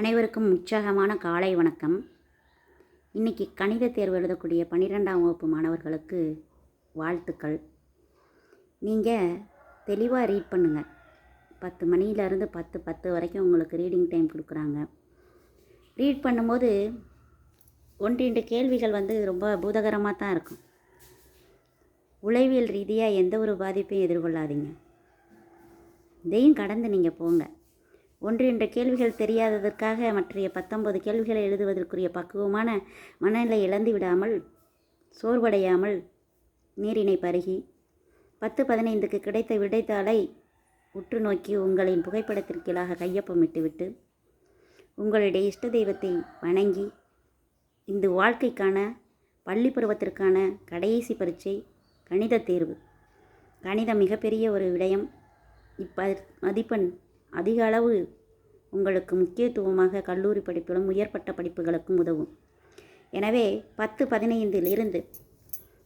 அனைவருக்கும் உற்சாகமான காலை வணக்கம். இன்றைக்கி கணித தேர்வு எழுதக்கூடிய பன்னிரெண்டாம் வகுப்பு மாணவர்களுக்கு வாழ்த்துக்கள். நீங்கள் தெளிவாக ரீட் பண்ணுங்கள் பத்து மணியிலேருந்து பத்து பத்து வரைக்கும் உங்களுக்கு ரீடிங் டைம் கொடுக்குறாங்க. ரீட் பண்ணும்போது ஒன்று ரெண்டு கேள்விகள் வந்து ரொம்ப பூதகரமாக தான் இருக்கும். உளவியல் ரீதியாக எந்த ஒரு பாதிப்பையும் எதிர்கொள்ளாதீங்க. இதையும் கடந்து நீங்கள் போங்க. ஒன்று என்ற கேள்விகள் தெரியாததற்காக மற்றைய பத்தொன்பது கேள்விகளை எழுதுவதற்குரிய பக்குவமான மனநிலை இழந்து விடாமல் சோர்வடையாமல் நீரினை பருகி பத்து பதினைந்துக்கு கிடைத்த விடைத்தாளை உற்று நோக்கி உங்களின் புகைப்படத்திற்கீழாக கையொப்பமிட்டுவிட்டு உங்களுடைய இஷ்ட தெய்வத்தை வணங்கி இந்த வாழ்க்கைக்கான பள்ளி பருவத்திற்கான கடைசி பரீட்சை கணித தேர்வு. கணிதம் மிகப்பெரிய ஒரு விடயம். இப்ப மதிப்பெண் அதிக அளவு உங்களுக்கு முக்கியத்துவமாக கல்லூரி படிப்பிலும் உயர்பட்ட படிப்புகளுக்கும் உதவும். எனவே பத்து பதினைந்தில் இருந்து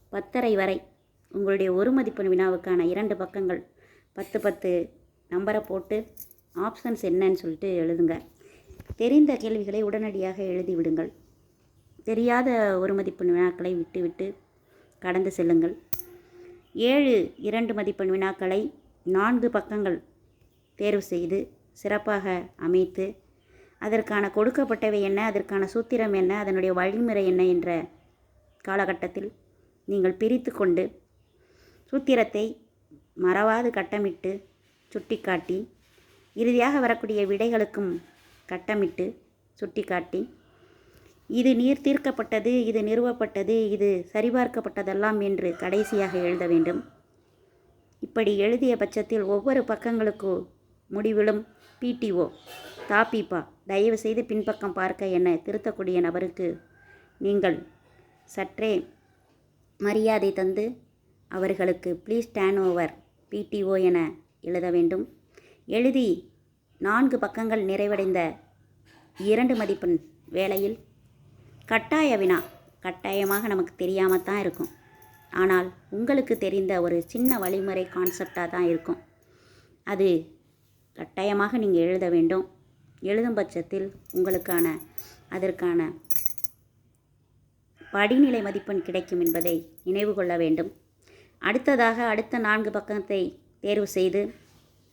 பத்தரை வரை உங்களுடைய ஒரு மதிப்பெண் வினாவுக்கான இரண்டு பக்கங்கள் பத்து பத்து நம்பரை போட்டு ஆப்ஷன்ஸ் என்னன்னு சொல்லிட்டு எழுதுங்க. தெரிந்த கேள்விகளை உடனடியாக எழுதி விடுங்கள். தெரியாத ஒரு மதிப்பெண் வினாக்களை விட்டுவிட்டு கடந்து செல்லுங்கள். ஏழு இரண்டு மதிப்பெண் வினாக்களை நான்கு பக்கங்கள் தேர்வு செய்து சிறப்பாக அமைத்து அதற்கான கொடுக்கப்பட்டவை என்ன அதற்கான சூத்திரம் என்ன அதனுடைய வழிமுறை என்ன என்ற காலகட்டத்தில் நீங்கள் பிரித்து கொண்டு சூத்திரத்தை மறவாது கட்டமிட்டு சுட்டிக்காட்டி இறுதியாக வரக்கூடிய விடைகளுக்கும் கட்டமிட்டு சுட்டிக்காட்டி இது நீர் தீர்க்கப்பட்டது இது நிறுவப்பட்டது இது சரிபார்க்கப்பட்டதெல்லாம் என்று கடைசியாக எழுத வேண்டும். இப்படி எழுதிய பட்சத்தில் ஒவ்வொரு பக்கங்களுக்கு முடிவிலும் பிடிஓ தாப்பிப்பா தயவு செய்து பின்பக்கம் பார்க்க என திருத்தக்கூடிய நபருக்கு நீங்கள் சற்றே மரியாதை தந்து அவர்களுக்கு ப்ளீஸ் டேன் ஓவர் பிடிஓ என எழுத வேண்டும். எழுதி நான்கு பக்கங்கள் நிறைவடைந்த இரண்டு மதிப்பெண் வேளையில் கட்டாய வினா கட்டாயமாக நமக்கு தெரியாமல் தான் இருக்கும். ஆனால் உங்களுக்கு தெரிந்த ஒரு சின்ன வழிமுறை கான்செப்டாக தான் இருக்கும். அது கட்டாயமாக நீங்கள் எழுத வேண்டும். எழுதும் பட்சத்தில் உங்களுக்கான அதற்கான படிநிலை மதிப்பெண் கிடைக்கும் என்பதை நினைவு கொள்ள வேண்டும். அடுத்ததாக அடுத்த நான்கு பக்கத்தை தேர்வு செய்து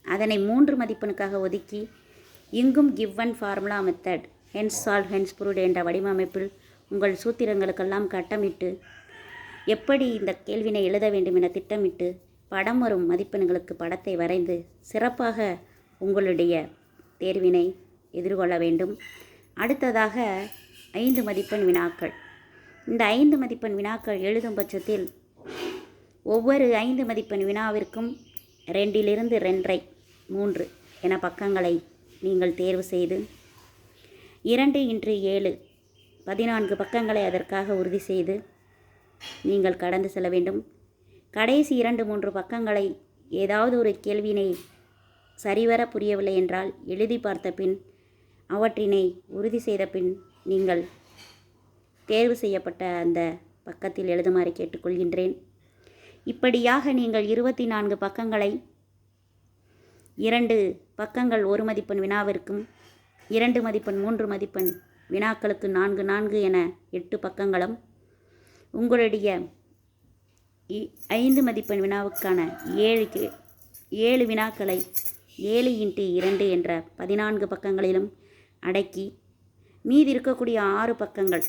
அதனை மூன்று மதிப்பெண்ணுக்காக ஒதுக்கி இங்கும் given formula method hence solve hence proved என்ற வடிவமைப்பில் உங்கள் சூத்திரங்களுக்கெல்லாம் கட்டமிட்டு எப்படி இந்த கேள்வினை எழுத வேண்டும் என திட்டமிட்டு படம் வரும் மதிப்பெண்களுக்கு படத்தை வரைந்து சிறப்பாக உங்களுடைய தேர்வினை எதிர்கொள்ள வேண்டும். அடுத்ததாக ஐந்து மதிப்பெண் வினாக்கள். இந்த ஐந்து மதிப்பெண் வினாக்கள் எழுதும் பட்சத்தில் ஒவ்வொரு ஐந்து மதிப்பெண் வினாவிற்கும் ரெண்டிலிருந்து ரெண்டரை மூன்று என பக்கங்களை நீங்கள் தேர்வு செய்து இரண்டு இன்று ஏழு பதினான்கு பக்கங்களை அதற்காக உறுதி செய்து நீங்கள் கடந்து செல்ல வேண்டும். கடைசி இரண்டு மூன்று பக்கங்களை ஏதாவது ஒரு கேள்வினை சரிவர புரியவில்லை என்றால் எழுதி பார்த்த பின் அவற்றினை உறுதி செய்த பின் நீங்கள் தேர்வு செய்யப்பட்ட அந்த பக்கத்தில் எழுதுமாறு கேட்டுக்கொள்கின்றேன். இப்படியாக நீங்கள் இருபத்தி நான்கு பக்கங்களை இரண்டு பக்கங்கள் ஒரு மதிப்பெண் வினாவிற்கும் இரண்டு மதிப்பெண் மூன்று மதிப்பெண் வினாக்களுக்கு நான்கு நான்கு என எட்டு பக்கங்களும் உங்களுடைய ஐந்து மதிப்பெண் வினாவுக்கான ஏழு ஏழு வினாக்களை ஏழு இன்ட்டு இரண்டு என்ற பதினான்கு பக்கங்களிலும் அடக்கி மீதி இருக்கக்கூடிய ஆறு பக்கங்கள்.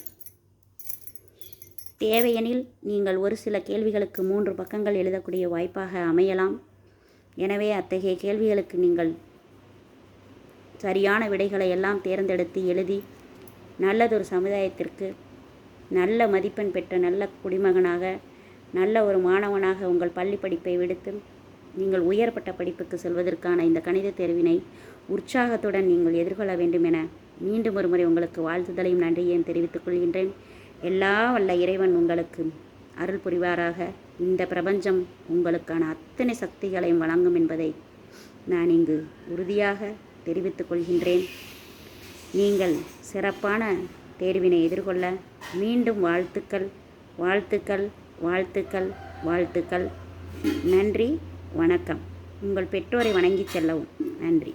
தேவையெனில் நீங்கள் ஒரு சில கேள்விகளுக்கு மூன்று பக்கங்கள் எழுதக்கூடிய வாய்ப்பாக அமையலாம். எனவே அத்தகைய கேள்விகளுக்கு நீங்கள் சரியான விடைகளை எல்லாம் தேர்ந்தெடுத்து எழுதி நல்லதொரு சமுதாயத்திற்கு நல்ல மதிப்பெண் பெற்ற நல்ல குடிமகனாக நல்ல ஒரு மாணவனாக உங்கள் பள்ளி படிப்பை விடுத்து நீங்கள் உயர்பட்ட படிப்புக்கு செல்வதற்கான இந்த கணித தேர்வினை உற்சாகத்துடன் நீங்கள் எதிர்கொள்ள வேண்டும் என மீண்டும் ஒருமுறை உங்களுக்கு வாழ்த்துதலையும் நன்றியையும் தெரிவித்துக் கொள்கின்றேன். எல்லா வல்ல இறைவன் உங்களுக்கு அருள் புரிவாராக. இந்த பிரபஞ்சம் உங்களுக்கான அத்தனை சக்திகளையும் வழங்கும் என்பதை நான் இங்கு உறுதியாக தெரிவித்துக் கொள்கின்றேன். நீங்கள் சிறப்பான தேர்வினை எதிர்கொள்ள மீண்டும் வாழ்த்துக்கள் வாழ்த்துக்கள் வாழ்த்துக்கள் வாழ்த்துக்கள். நன்றி. வணக்கம். உங்கள் பெற்றோரை வணங்கி செல்லவும். நன்றி.